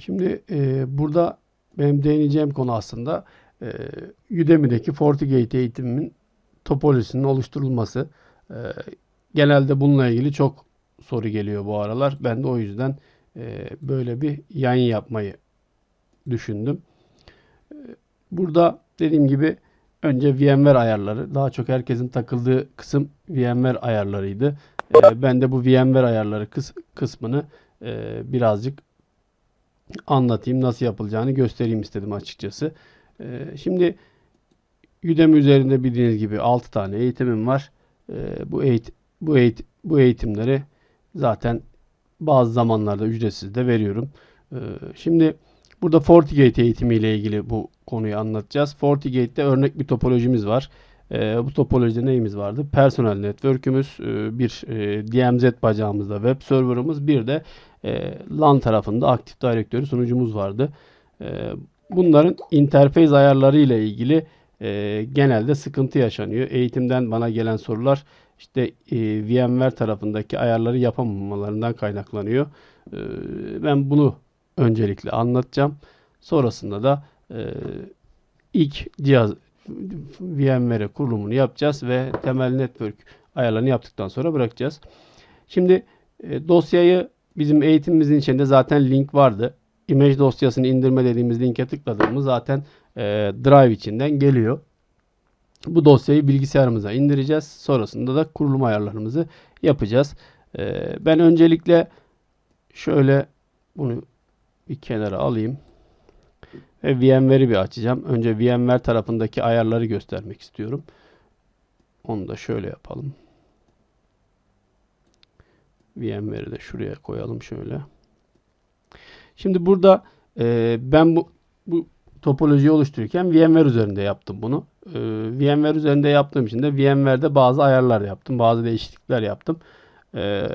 Şimdi e, burada benim değineceğim konu aslında e, Udemy'deki FortiGate eğitimimin topolojisinin oluşturulması. E, genelde bununla ilgili çok soru geliyor bu aralar. Ben de o yüzden e, böyle bir yayın yapmayı düşündüm. E, burada dediğim gibi önce VMware ayarları. Daha çok herkesin takıldığı kısım VMware ayarlarıydı. E, ben de bu VMware ayarları kıs kısmını e, birazcık anlatayım, nasıl yapılacağını göstereyim istedim açıkçası. Ee, şimdi Udemy üzerinde bildiğiniz gibi 6 tane eğitimim var. Ee, bu eğit bu eğit bu eğitimleri zaten bazı zamanlarda ücretsiz de veriyorum. Ee, şimdi burada FortiGate eğitimi ile ilgili bu konuyu anlatacağız. FortiGate'de örnek bir topolojimiz var. bu topolojide neyimiz vardı? Personel network'ümüz, e, bir e, DMZ bacağımızda web server'ımız, bir de e, LAN tarafında Active Directory sunucumuz vardı. E, bunların interface ayarları ile ilgili e, genelde sıkıntı yaşanıyor. Eğitimden bana gelen sorular işte e, VMware tarafındaki ayarları yapamamalarından kaynaklanıyor. E, ben bunu öncelikle anlatacağım. Sonrasında da e, ilk cihaz VMware kurulumunu yapacağız ve temel network ayarlarını yaptıktan sonra bırakacağız. Şimdi e, dosyayı Bizim eğitimimizin içinde zaten link vardı. Image dosyasını indirme dediğimiz linke tıkladığımız zaten e, Drive içinden geliyor. Bu dosyayı bilgisayarımıza indireceğiz. Sonrasında da kurulum ayarlarımızı yapacağız. E, ben öncelikle şöyle bunu bir kenara alayım. Ve VMware'i bir açacağım. Önce VMware tarafındaki ayarları göstermek istiyorum. Onu da şöyle yapalım. VMware'i de şuraya koyalım şöyle. Şimdi burada e, ben bu, bu topolojiyi oluştururken VMware üzerinde yaptım bunu. E, VMware üzerinde yaptığım için de VMware'de bazı ayarlar yaptım. Bazı değişiklikler yaptım. E,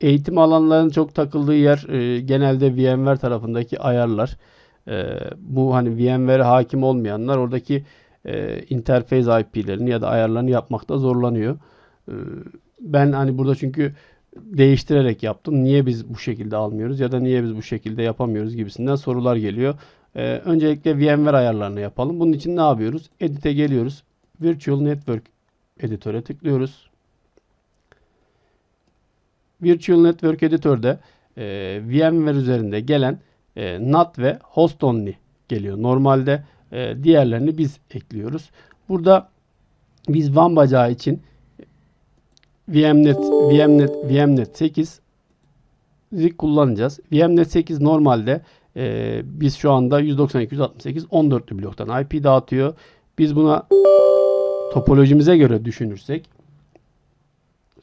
eğitim alanlarının çok takıldığı yer e, genelde VMware tarafındaki ayarlar. E, bu hani VMware hakim olmayanlar oradaki e, interface IP'lerini ya da ayarlarını yapmakta zorlanıyor. E, ben hani burada çünkü değiştirerek yaptım. Niye biz bu şekilde almıyoruz ya da niye biz bu şekilde yapamıyoruz gibisinden sorular geliyor. Ee, öncelikle VMware ayarlarını yapalım. Bunun için ne yapıyoruz? Edit'e geliyoruz. Virtual Network editöre tıklıyoruz. Virtual Network Editör'de e, VMware üzerinde gelen e, NAT ve Host Only geliyor. Normalde e, diğerlerini biz ekliyoruz. Burada biz WAN bacağı için VMnet, VMnet, VMnet 8 kullanacağız. VMnet 8 normalde e, biz şu anda 192.168 14'lü bloktan IP dağıtıyor. Biz buna topolojimize göre düşünürsek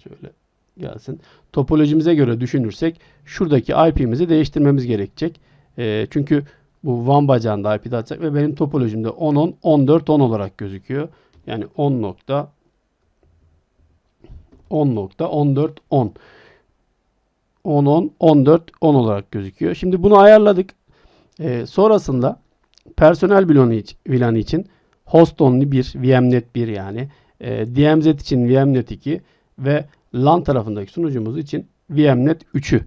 şöyle gelsin. Topolojimize göre düşünürsek şuradaki IP'mizi değiştirmemiz gerekecek. E, çünkü bu WAN bacağında IP dağıtacak ve benim topolojimde 10 10 14 10 olarak gözüküyor. Yani 10 nokta 10.14 10. 10 10 14 10 olarak gözüküyor. Şimdi bunu ayarladık. Ee, sonrasında personel VLAN için host only 1, VMnet 1 yani. E, DMZ için VMnet 2 ve LAN tarafındaki sunucumuz için VMnet 3'ü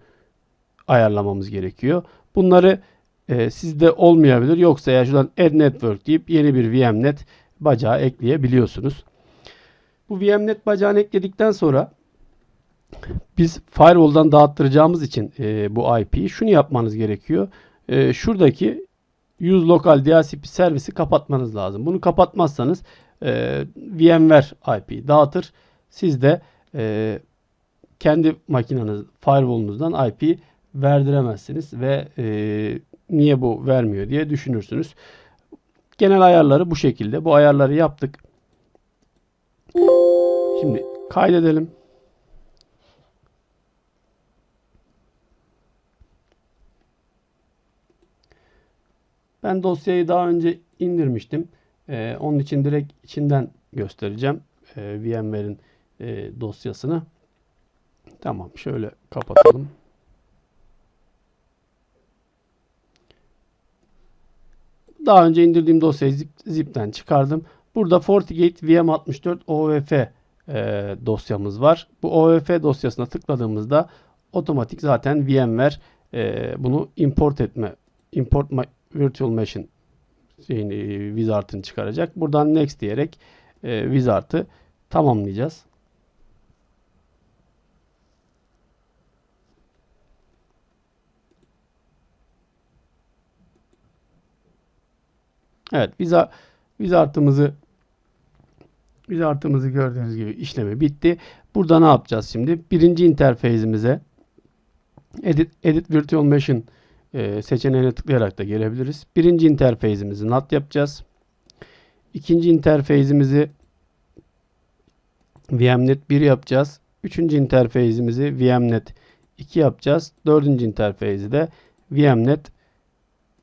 ayarlamamız gerekiyor. Bunları e, sizde olmayabilir. Yoksa ya şuradan add network deyip yeni bir VMnet bacağı ekleyebiliyorsunuz. Bu VMnet bacağını ekledikten sonra biz firewall'dan dağıttıracağımız için e, bu IP'yi şunu yapmanız gerekiyor. E, şuradaki use local DHCP servisi kapatmanız lazım. Bunu kapatmazsanız e, VMware IP dağıtır. Siz de e, kendi makineniz firewall'unuzdan IP verdiremezsiniz ve e, niye bu vermiyor diye düşünürsünüz. Genel ayarları bu şekilde. Bu ayarları yaptık. Şimdi kaydedelim. Ben dosyayı daha önce indirmiştim. Ee, onun için direkt içinden göstereceğim. Ee, VMware'in e, dosyasını. Tamam şöyle kapatalım. Daha önce indirdiğim dosyayı zip, zip'ten çıkardım. Burada FortiGate VM64 OVF e, dosyamız var. Bu OVF dosyasına tıkladığımızda otomatik zaten VMware e, bunu import etme import my virtual machine şeyini, wizard'ını çıkaracak. Buradan next diyerek e, wizard'ı tamamlayacağız. Evet, viza wizard'ımızı wizard'ımızı gördüğünüz gibi işlemi bitti. Burada ne yapacağız şimdi? Birinci interfeyzimize Edit, Edit Virtual Machine e, seçeneğine tıklayarak da gelebiliriz. Birinci interfeyzimizi NAT yapacağız. İkinci interfeyzimizi VMNet 1 yapacağız. Üçüncü interfeyzimizi VMNet 2 yapacağız. Dördüncü interfeyzi de VMNet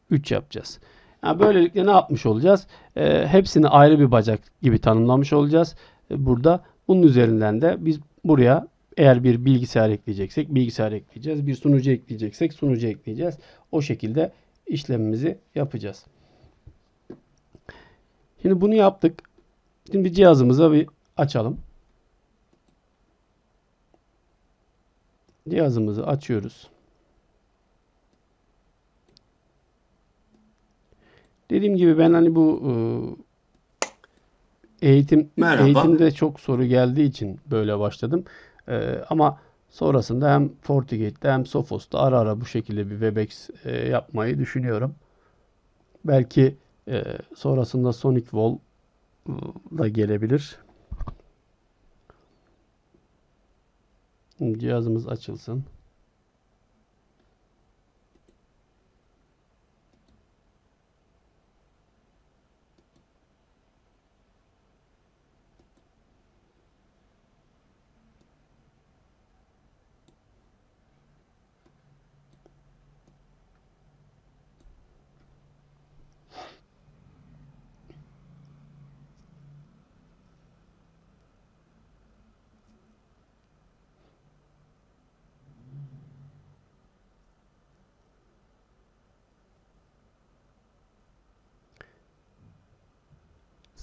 3 yapacağız. Yani böylelikle ne yapmış olacağız? E, hepsini ayrı bir bacak gibi tanımlamış olacağız. E, burada bunun üzerinden de biz buraya eğer bir bilgisayar ekleyeceksek bilgisayar ekleyeceğiz. Bir sunucu ekleyeceksek sunucu ekleyeceğiz. O şekilde işlemimizi yapacağız. Şimdi bunu yaptık. Şimdi cihazımıza bir açalım. Cihazımızı açıyoruz. Dediğim gibi ben hani bu e, eğitim Merhaba. eğitimde çok soru geldiği için böyle başladım. E, ama sonrasında hem FortiGate'de hem Sophos'ta ara ara bu şekilde bir Webex e, yapmayı düşünüyorum. Belki e, sonrasında Sonic Wall da gelebilir. Cihazımız açılsın.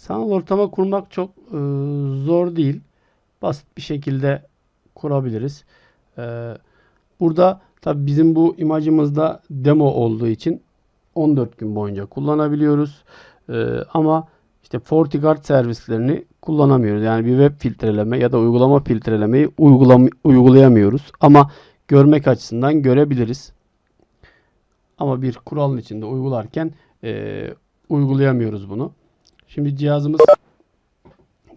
Sanal ortama kurmak çok e, zor değil. Basit bir şekilde kurabiliriz. E, burada tabi bizim bu imajımızda demo olduğu için 14 gün boyunca kullanabiliyoruz. E, ama işte FortiGuard servislerini kullanamıyoruz. Yani bir web filtreleme ya da uygulama filtrelemeyi uygulam uygulayamıyoruz. Ama görmek açısından görebiliriz. Ama bir kuralın içinde uygularken e, uygulayamıyoruz bunu. Şimdi cihazımız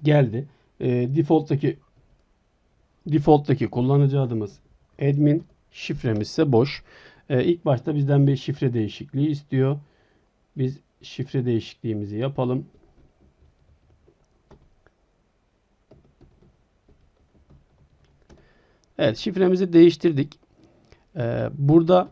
geldi. E, default'taki default'taki kullanıcı adımız admin, şifremiz ise boş. E, ilk başta bizden bir şifre değişikliği istiyor. Biz şifre değişikliğimizi yapalım. Evet, şifremizi değiştirdik. E, burada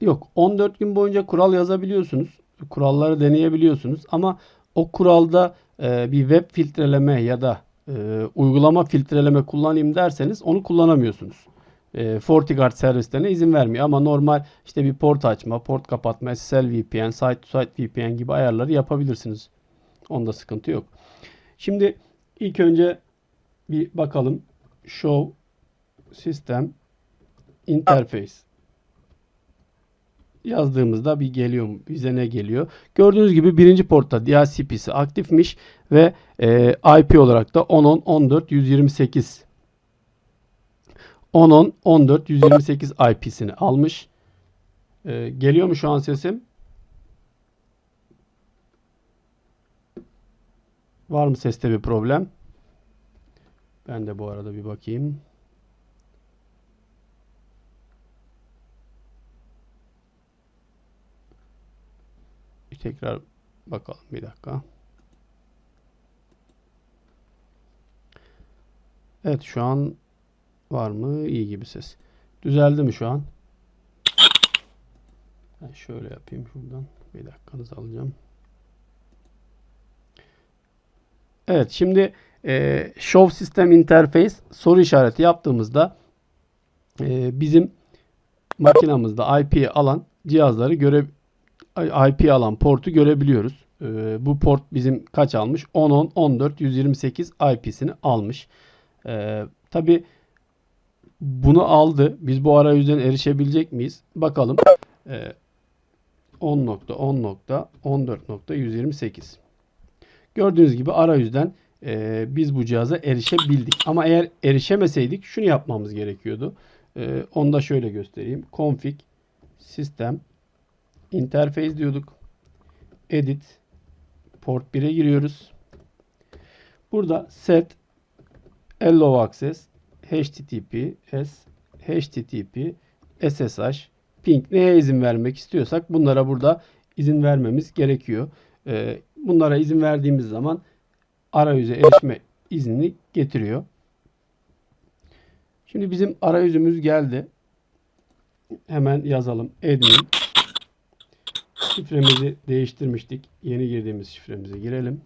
Yok 14 gün boyunca kural yazabiliyorsunuz. Kuralları deneyebiliyorsunuz. Ama o kuralda e, bir web filtreleme ya da e, uygulama filtreleme kullanayım derseniz onu kullanamıyorsunuz. E, FortiGuard servislerine izin vermiyor. Ama normal işte bir port açma, port kapatma, SSL VPN, site to site VPN gibi ayarları yapabilirsiniz. Onda sıkıntı yok. Şimdi ilk önce bir bakalım. Show System Interface yazdığımızda bir geliyor mu? Bize ne geliyor? Gördüğünüz gibi birinci portta DHCP'si aktifmiş ve e, IP olarak da 10.10 14 128 10.10 14 128 IP'sini almış. E, geliyor mu şu an sesim? Var mı seste bir problem? Ben de bu arada bir bakayım. Tekrar bakalım bir dakika. Evet şu an var mı? İyi gibi ses. Düzeldi mi şu an? Ben şöyle yapayım şuradan. Bir dakikanızı alacağım. Evet şimdi e, Show System Interface soru işareti yaptığımızda e, bizim makinamızda IP alan cihazları göre IP alan portu görebiliyoruz. Ee, bu port bizim kaç almış? 10 10 14 128 IP'sini almış. Ee, Tabi bunu aldı. Biz bu arayüzden erişebilecek miyiz? Bakalım. Ee, 10.10.14.128 Gördüğünüz gibi arayüzden e, biz bu cihaza erişebildik. Ama eğer erişemeseydik şunu yapmamız gerekiyordu. E, onu da şöyle göstereyim. Config System Interface diyorduk. Edit Port 1'e giriyoruz. Burada set allow access https http ssh ping neye izin vermek istiyorsak bunlara burada izin vermemiz gerekiyor. Ee, bunlara izin verdiğimiz zaman arayüze erişme iznini getiriyor. Şimdi bizim arayüzümüz geldi. Hemen yazalım. Admin. Şifremizi değiştirmiştik. Yeni girdiğimiz şifremize girelim.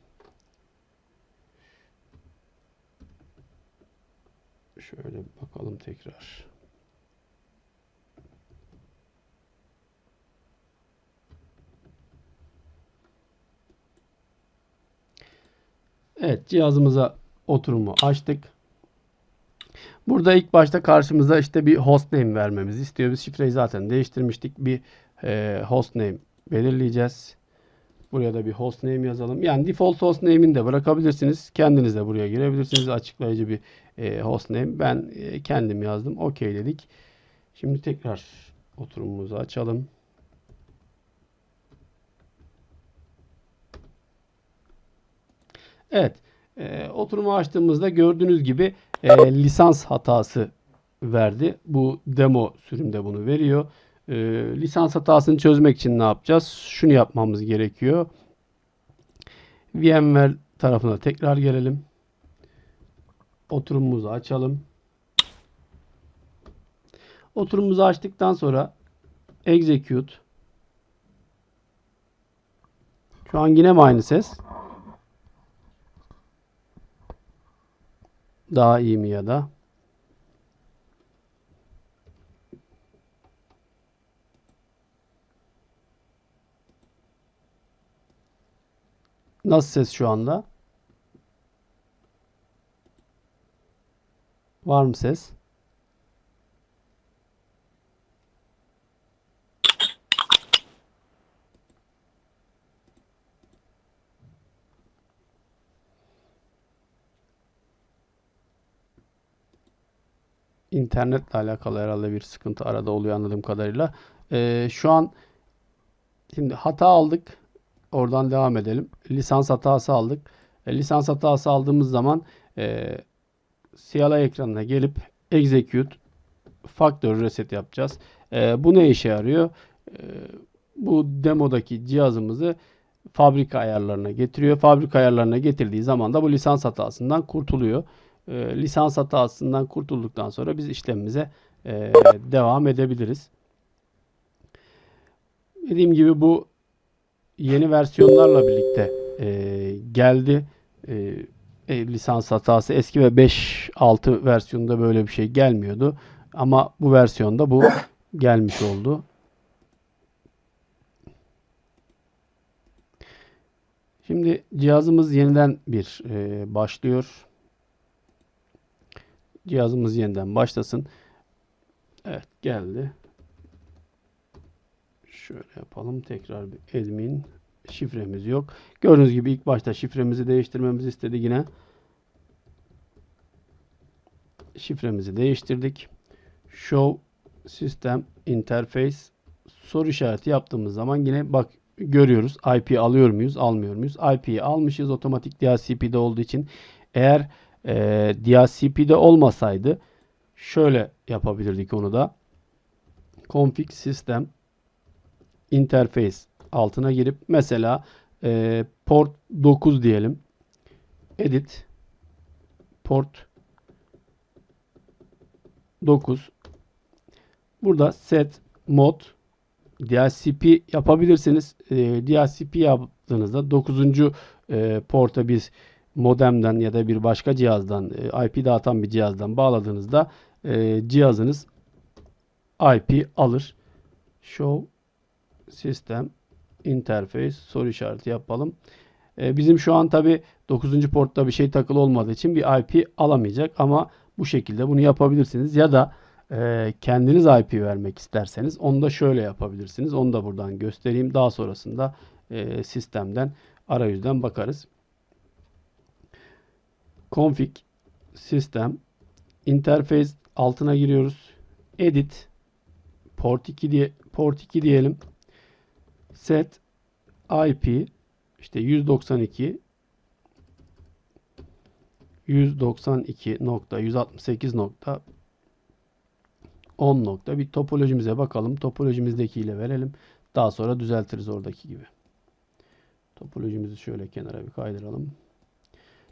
Şöyle bakalım tekrar. Evet cihazımıza oturumu açtık. Burada ilk başta karşımıza işte bir hostname vermemizi istiyor. Biz şifreyi zaten değiştirmiştik. Bir e, hostname belirleyeceğiz. Buraya da bir hostname yazalım. Yani default hostname'ini de bırakabilirsiniz. Kendiniz de buraya girebilirsiniz. Açıklayıcı bir e, hostname. Ben e, kendim yazdım. OK dedik. Şimdi tekrar oturumumuzu açalım. Evet. E, oturumu açtığımızda gördüğünüz gibi e, lisans hatası verdi. Bu demo sürümde bunu veriyor. E, lisans hatasını çözmek için ne yapacağız? Şunu yapmamız gerekiyor. VMware tarafına tekrar gelelim. Oturumumuzu açalım. Oturumumuzu açtıktan sonra execute Şu an yine mi aynı ses? Daha iyi mi ya da? Nasıl ses şu anda? Var mı ses? internetle alakalı herhalde bir sıkıntı arada oluyor anladığım kadarıyla. Ee, şu an şimdi hata aldık. Oradan devam edelim. Lisans hatası aldık. E, lisans hatası aldığımız zaman e, CLI ekranına gelip execute factory reset yapacağız. E, bu ne işe yarıyor? E, bu demodaki cihazımızı fabrika ayarlarına getiriyor. Fabrika ayarlarına getirdiği zaman da bu lisans hatasından kurtuluyor e, lisans hatasından kurtulduktan sonra biz işlemimize e, devam edebiliriz. Dediğim gibi bu yeni versiyonlarla birlikte e, geldi. E, e, lisans hatası eski ve 5.6 versiyonunda böyle bir şey gelmiyordu. Ama bu versiyonda bu gelmiş oldu. Şimdi cihazımız yeniden bir e, başlıyor. Cihazımız yeniden başlasın. Evet geldi. Şöyle yapalım. Tekrar bir admin şifremiz yok. Gördüğünüz gibi ilk başta şifremizi değiştirmemizi istedi yine. Şifremizi değiştirdik. Show System Interface soru işareti yaptığımız zaman yine bak görüyoruz. IP alıyor muyuz, almıyor muyuz? IP'yi almışız otomatik DHCP'de olduğu için. Eğer e, DHCP'de olmasaydı şöyle yapabilirdik onu da. Config System Interface altına girip mesela e, port 9 diyelim. Edit port 9 burada set mod DHCP yapabilirsiniz. E, DHCP yaptığınızda 9. E, porta biz modemden ya da bir başka cihazdan e, IP dağıtan bir cihazdan bağladığınızda e, cihazınız IP alır. Show System Interface soru işareti yapalım. E, bizim şu an tabi 9. portta bir şey takılı olmadığı için bir IP alamayacak ama bu şekilde bunu yapabilirsiniz. Ya da e, kendiniz IP vermek isterseniz onu da şöyle yapabilirsiniz. Onu da buradan göstereyim. Daha sonrasında e, sistemden arayüzden bakarız. Config sistem interface altına giriyoruz. Edit port 2 diye port 2 diyelim. Set IP işte 192 192.168.10 nokta bir topolojimize bakalım. Topolojimizdekiyle verelim. Daha sonra düzeltiriz oradaki gibi. Topolojimizi şöyle kenara bir kaydıralım.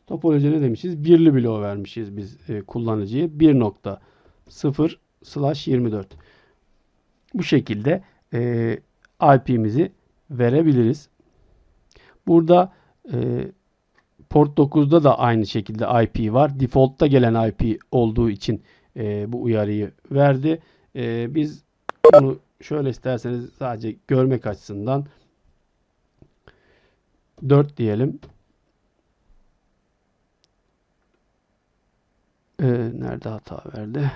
Topoloji ne demişiz? Birli bloğu vermişiz biz e, kullanıcıya. 1.0 slash 24. Bu şekilde e, IP'mizi verebiliriz. Burada e, port 9'da da aynı şekilde IP var. Default'ta gelen IP olduğu için e, bu uyarıyı verdi. E, biz bunu şöyle isterseniz sadece görmek açısından 4 diyelim. Ee, nerede hata verdi?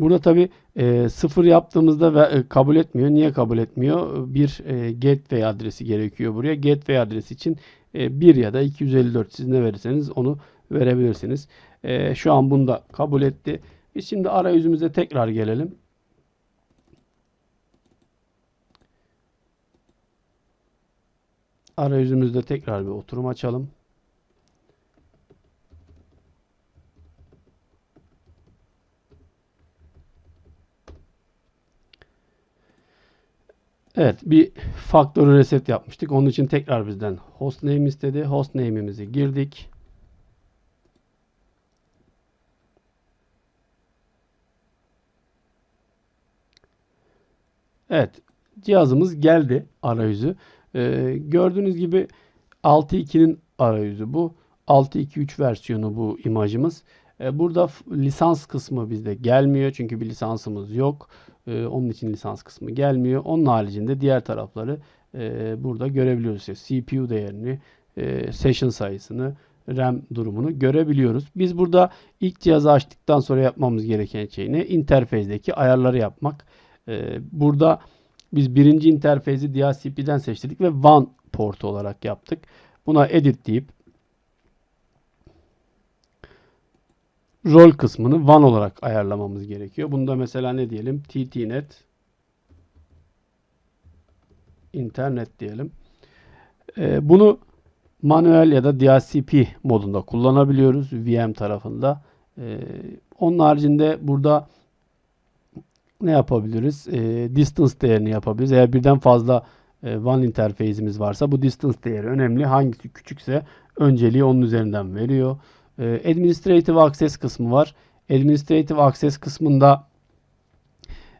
Burada tabi e, sıfır yaptığımızda ve, e, kabul etmiyor. Niye kabul etmiyor? Bir e, gateway adresi gerekiyor buraya. Gateway adresi için e, 1 ya da 254 siz ne verirseniz onu verebilirsiniz. E, şu an bunu da kabul etti. Biz şimdi arayüzümüze tekrar gelelim. Arayüzümüzde tekrar bir oturum açalım. Evet bir factory reset yapmıştık. Onun için tekrar bizden hostname istedi. Hostname'imizi girdik. Evet cihazımız geldi arayüzü. Ee, gördüğünüz gibi 6.2'nin arayüzü bu. 6.2.3 versiyonu bu imajımız. Ee, burada lisans kısmı bizde gelmiyor. Çünkü bir lisansımız yok. Ee, onun için lisans kısmı gelmiyor. Onun haricinde diğer tarafları e, burada görebiliyoruz. İşte CPU değerini, e, session sayısını, RAM durumunu görebiliyoruz. Biz burada ilk cihazı açtıktan sonra yapmamız gereken şey ne? İnterfezdeki ayarları yapmak. Ee, burada biz birinci interfeyzi DHCP'den seçtik ve WAN portu olarak yaptık. Buna edit deyip rol kısmını WAN olarak ayarlamamız gerekiyor. Bunda mesela ne diyelim? TTNet internet diyelim. Ee, bunu manuel ya da DHCP modunda kullanabiliyoruz VM tarafında. Ee, onun haricinde burada ne yapabiliriz? E, distance değerini yapabiliriz. Eğer birden fazla e, WAN interface'imiz varsa bu distance değeri önemli. Hangisi küçükse önceliği onun üzerinden veriyor. E, administrative access kısmı var. Administrative access kısmında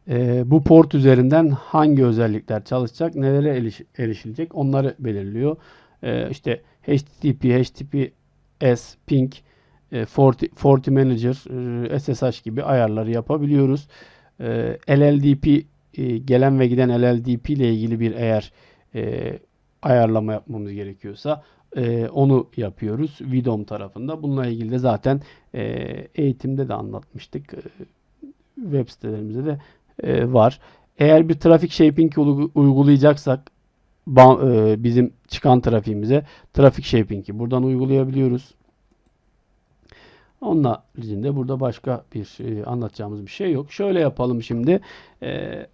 e, bu port üzerinden hangi özellikler çalışacak, nelere eriş, erişilecek onları belirliyor. E, işte HTTP, HTTPS, ping, e, Forti, Manager, e, SSH gibi ayarları yapabiliyoruz e, LLDP e, gelen ve giden LLDP ile ilgili bir eğer ayarlama yapmamız gerekiyorsa e, onu yapıyoruz Vidom tarafında. Bununla ilgili de zaten e, eğitimde de anlatmıştık. E, web sitelerimizde de e, var. Eğer bir trafik shaping uygulayacaksak e, bizim çıkan trafiğimize trafik shaping'i buradan uygulayabiliyoruz. Onun haricinde burada başka bir e, anlatacağımız bir şey yok. Şöyle yapalım şimdi. E,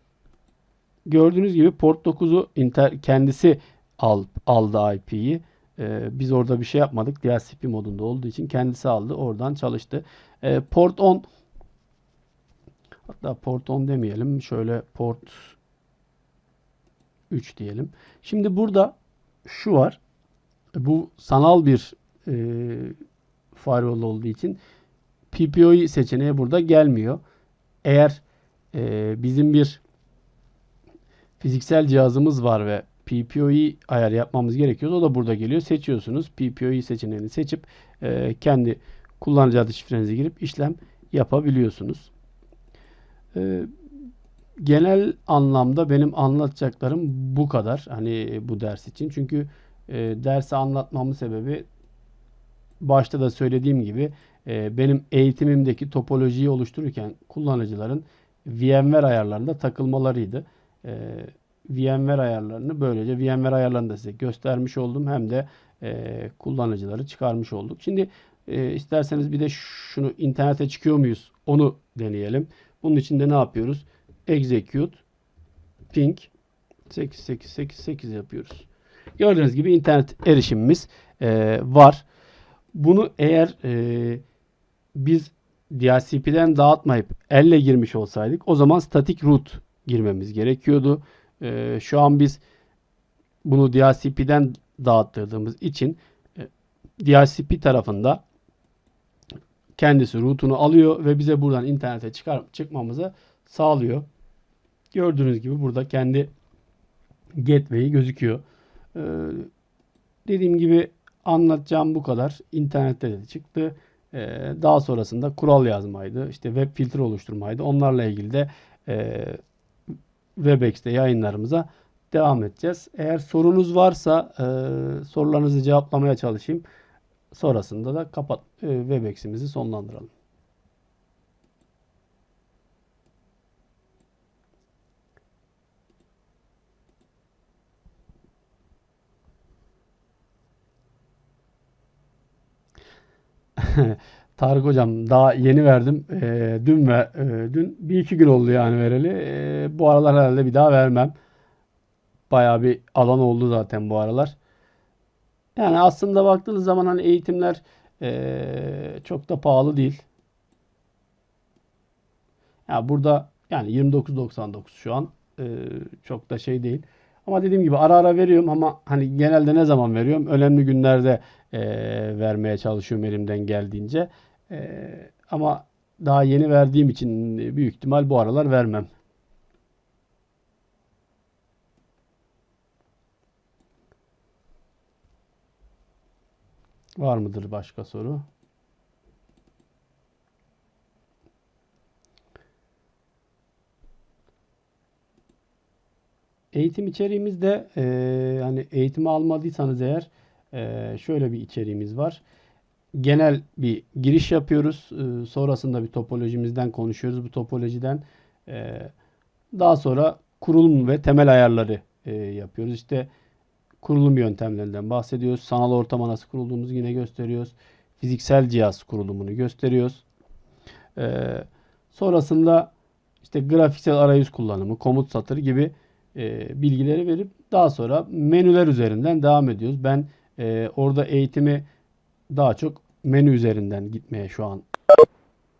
gördüğünüz gibi port 9'u inter, kendisi al, aldı IP'yi. E, biz orada bir şey yapmadık. DHCP modunda olduğu için kendisi aldı. Oradan çalıştı. E, port 10 hatta port 10 demeyelim. Şöyle port 3 diyelim. Şimdi burada şu var. Bu sanal bir e, firewall olduğu için PPOE seçeneği burada gelmiyor. Eğer e, bizim bir fiziksel cihazımız var ve PPOE ayar yapmamız gerekiyor. O da burada geliyor. Seçiyorsunuz. PPOE seçeneğini seçip e, kendi kullanıcı adı şifrenizi girip işlem yapabiliyorsunuz. E, genel anlamda benim anlatacaklarım bu kadar. Hani bu ders için. Çünkü e, dersi anlatmamın sebebi başta da söylediğim gibi e, benim eğitimimdeki topolojiyi oluştururken kullanıcıların VMware ayarlarında takılmalarıydı. E, VMware ayarlarını böylece VMware ayarlarını da size göstermiş oldum. Hem de e, kullanıcıları çıkarmış olduk. Şimdi e, isterseniz bir de şunu internete çıkıyor muyuz? Onu deneyelim. Bunun için de ne yapıyoruz? Execute ping 8888 yapıyoruz. Gördüğünüz gibi internet erişimimiz e, var. Bunu eğer e, biz DHCP'den dağıtmayıp elle girmiş olsaydık o zaman static root girmemiz gerekiyordu. E, şu an biz bunu DHCP'den dağıttırdığımız için e, DHCP tarafında kendisi root'unu alıyor ve bize buradan internete çıkar, çıkmamızı sağlıyor. Gördüğünüz gibi burada kendi gateway'i gözüküyor. Ee, dediğim gibi anlatacağım bu kadar. İnternette de çıktı. Ee, daha sonrasında kural yazmaydı. işte web filtre oluşturmaydı. Onlarla ilgili de e, Webex'te yayınlarımıza devam edeceğiz. Eğer sorunuz varsa e, sorularınızı cevaplamaya çalışayım. Sonrasında da kapat e, Webex'imizi sonlandıralım. Tarık hocam daha yeni verdim. E, dün ve e, dün bir iki gün oldu yani vereli. E, bu aralar herhalde bir daha vermem. Bayağı bir alan oldu zaten bu aralar. Yani aslında baktığınız zaman hani eğitimler e, çok da pahalı değil. Ya burada yani 29.99 şu an e, çok da şey değil. Ama dediğim gibi ara ara veriyorum ama hani genelde ne zaman veriyorum? Önemli günlerde e, vermeye çalışıyorum elimden geldiğince. E, ama daha yeni verdiğim için büyük ihtimal bu aralar vermem. Var mıdır başka soru? Eğitim içeriğimizde e, yani eğitimi almadıysanız eğer e, şöyle bir içeriğimiz var. Genel bir giriş yapıyoruz. E, sonrasında bir topolojimizden konuşuyoruz. Bu topolojiden e, daha sonra kurulum ve temel ayarları e, yapıyoruz. İşte kurulum yöntemlerinden bahsediyoruz. Sanal ortama nasıl kurulduğumuzu yine gösteriyoruz. Fiziksel cihaz kurulumunu gösteriyoruz. E, sonrasında işte grafiksel arayüz kullanımı, komut satırı gibi e, bilgileri verip daha sonra menüler üzerinden devam ediyoruz. Ben e, orada eğitimi daha çok menü üzerinden gitmeye şu an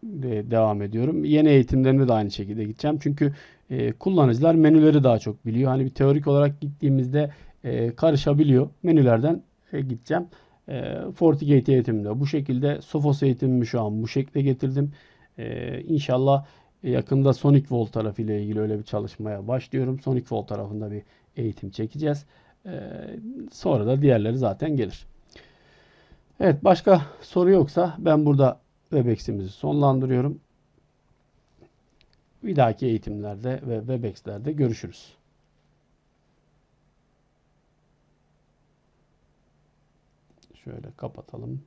de devam ediyorum. Yeni eğitimlerime de aynı şekilde gideceğim. Çünkü e, kullanıcılar menüleri daha çok biliyor. Hani bir teorik olarak gittiğimizde e, karışabiliyor. Menülerden e, gideceğim. E, FortiGate eğitiminde bu şekilde. Sophos eğitimimi şu an bu şekilde getirdim. E, inşallah yakında Sonic Volt tarafı ile ilgili öyle bir çalışmaya başlıyorum. Sonic Volt tarafında bir eğitim çekeceğiz. E, sonra da diğerleri zaten gelir. Evet başka soru yoksa ben burada Webex'imizi sonlandırıyorum. Bir dahaki eğitimlerde ve Webex'lerde görüşürüz. Şöyle kapatalım.